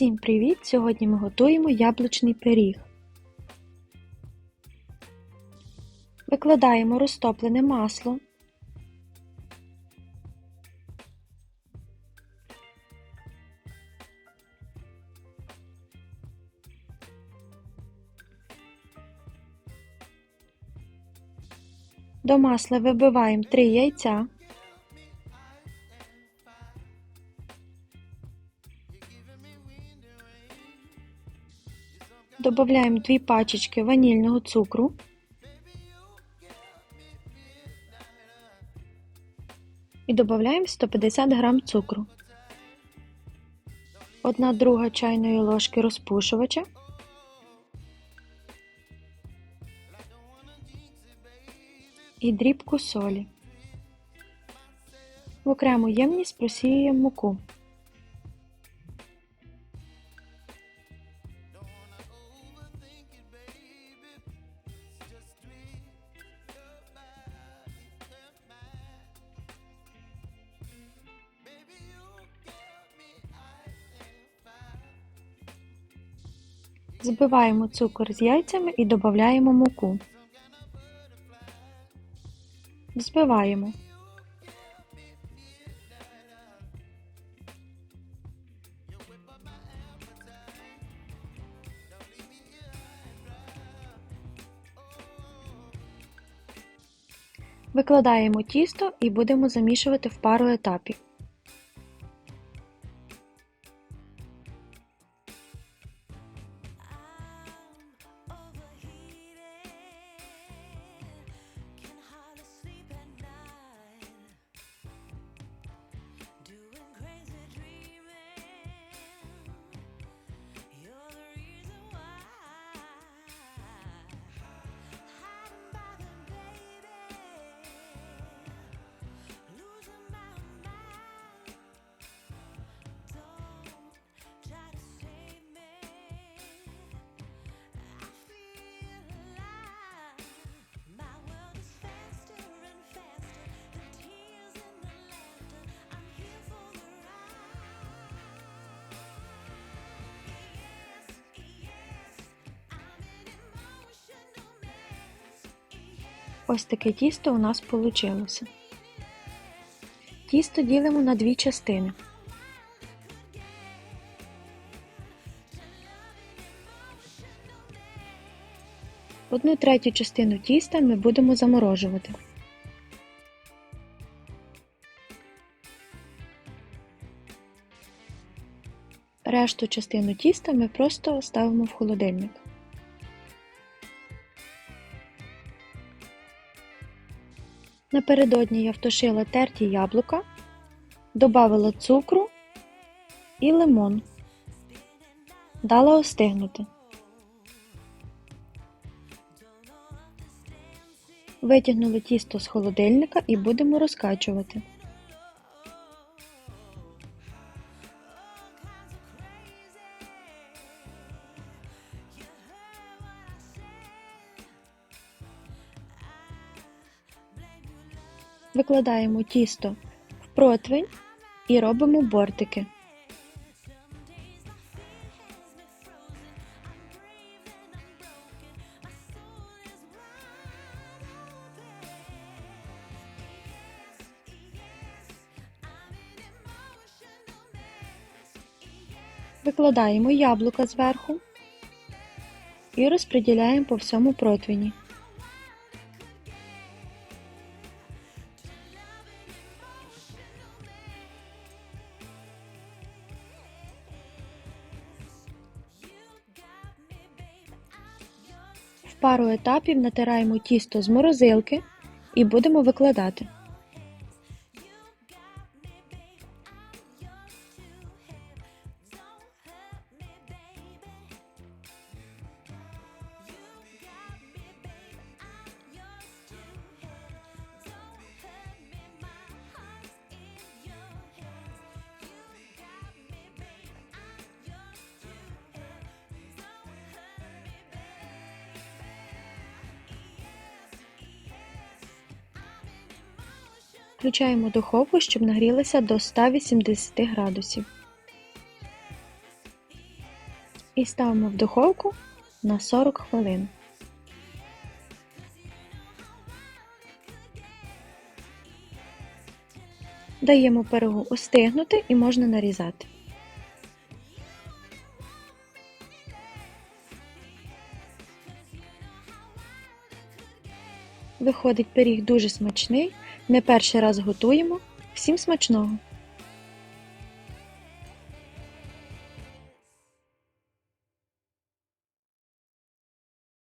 Всім привіт! Сьогодні ми готуємо яблучний пиріг. Викладаємо розтоплене масло. До масла вибиваємо 3 яйця. Добавляємо 2 пачечки ванільного цукру. І додаємо 150 г цукру. 1 друга чайної ложки розпушувача. І дрібку солі. В окрему ємність просіюємо муку. Збиваємо цукор з яйцями і додаємо муку. Збиваємо. Викладаємо тісто і будемо замішувати в пару етапів. Ось таке тісто у нас вийшло. Тісто ділимо на дві частини. Одну третю частину тіста ми будемо заморожувати. Решту частину тіста ми просто ставимо в холодильник. Напередодні я втушила терті яблука, додавила цукру і лимон. Дала остигнути. Витягнули тісто з холодильника і будемо розкачувати. Викладаємо тісто в противень і робимо бортики. Викладаємо яблука зверху і розподіляємо по всьому противні. Пару етапів натираємо тісто з морозилки і будемо викладати. Включаємо духовку, щоб нагрілася до 180 градусів. і ставимо в духовку на 40 хвилин. Даємо пирогу остигнути і можна нарізати. Виходить пиріг дуже смачний. Не перший раз готуємо. Всім смачного!